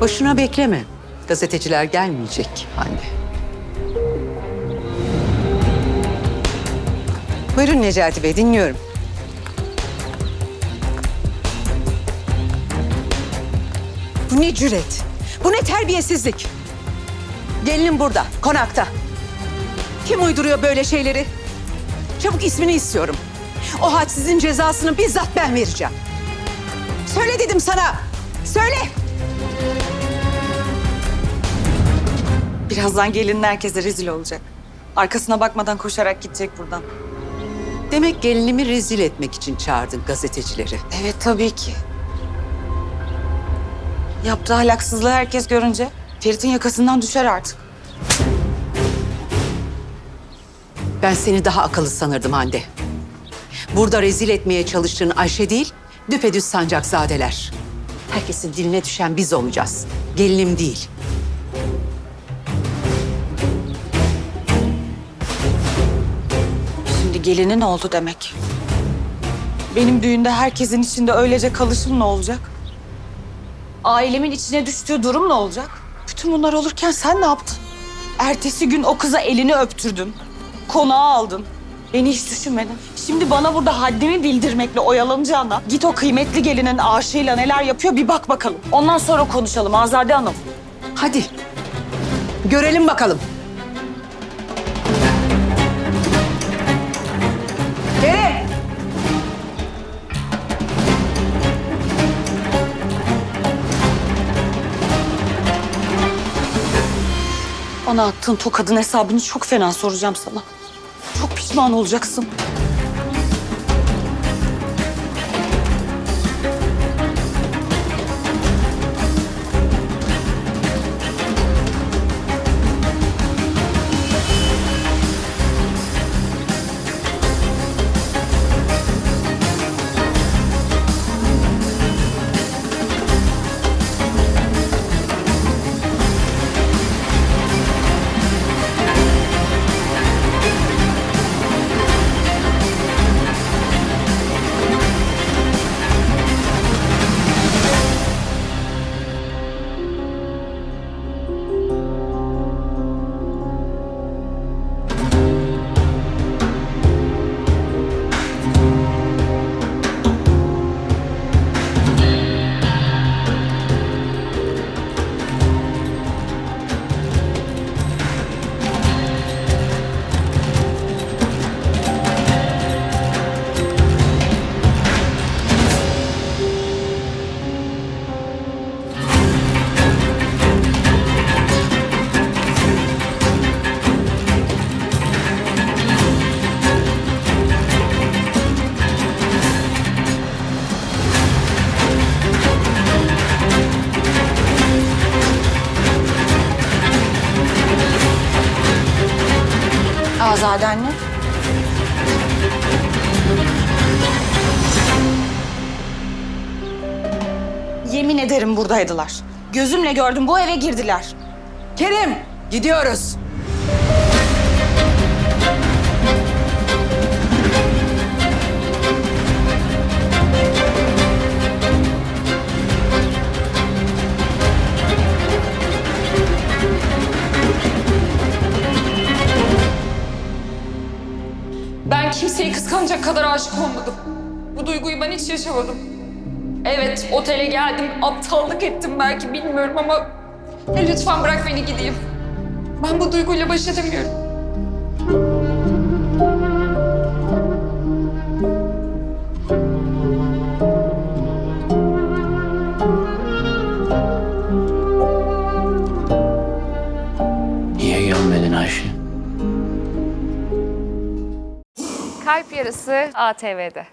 Boşuna bekleme. Gazeteciler gelmeyecek Hande. Buyurun Necati Bey, dinliyorum. Bu ne cüret? Bu ne terbiyesizlik? Gelinim burada, konakta. Kim uyduruyor böyle şeyleri? Çabuk ismini istiyorum. O hadsizin cezasını bizzat ben vereceğim. Söyle dedim sana. Söyle. Birazdan gelinin herkese rezil olacak. Arkasına bakmadan koşarak gidecek buradan. Demek gelinimi rezil etmek için çağırdın gazetecileri. Evet tabii ki. Yaptığı ahlaksızlığı herkes görünce Ferit'in yakasından düşer artık. Ben seni daha akıllı sanırdım Hande. Burada rezil etmeye çalıştığın Ayşe değil, düpedüz sancakzadeler. Herkesin diline düşen biz olacağız. Gelinim değil. Şimdi gelinin oldu demek. Benim düğünde herkesin içinde öylece kalışım ne olacak? Ailemin içine düştüğü durum ne olacak? Bütün bunlar olurken sen ne yaptın? Ertesi gün o kıza elini öptürdün. Konağa aldın. Beni hiç düşünmedin. Şimdi bana burada haddimi bildirmekle oyalanacağına git o kıymetli gelinin aşığıyla neler yapıyor bir bak bakalım. Ondan sonra konuşalım Azade Hanım. Hadi. Görelim bakalım. Kerim! Bana attığın tokadın hesabını çok fena soracağım sana. Pişman olacaksın. Azade anne. Yemin ederim buradaydılar. Gözümle gördüm bu eve girdiler. Kerim! Gidiyoruz. Kimseyi kıskanacak kadar aşık olmadım. Bu duyguyu ben hiç yaşamadım. Evet, otele geldim, aptallık ettim belki bilmiyorum ama... Lütfen bırak beni gideyim. Ben bu duyguyla baş edemiyorum. Yarısı ATV'de.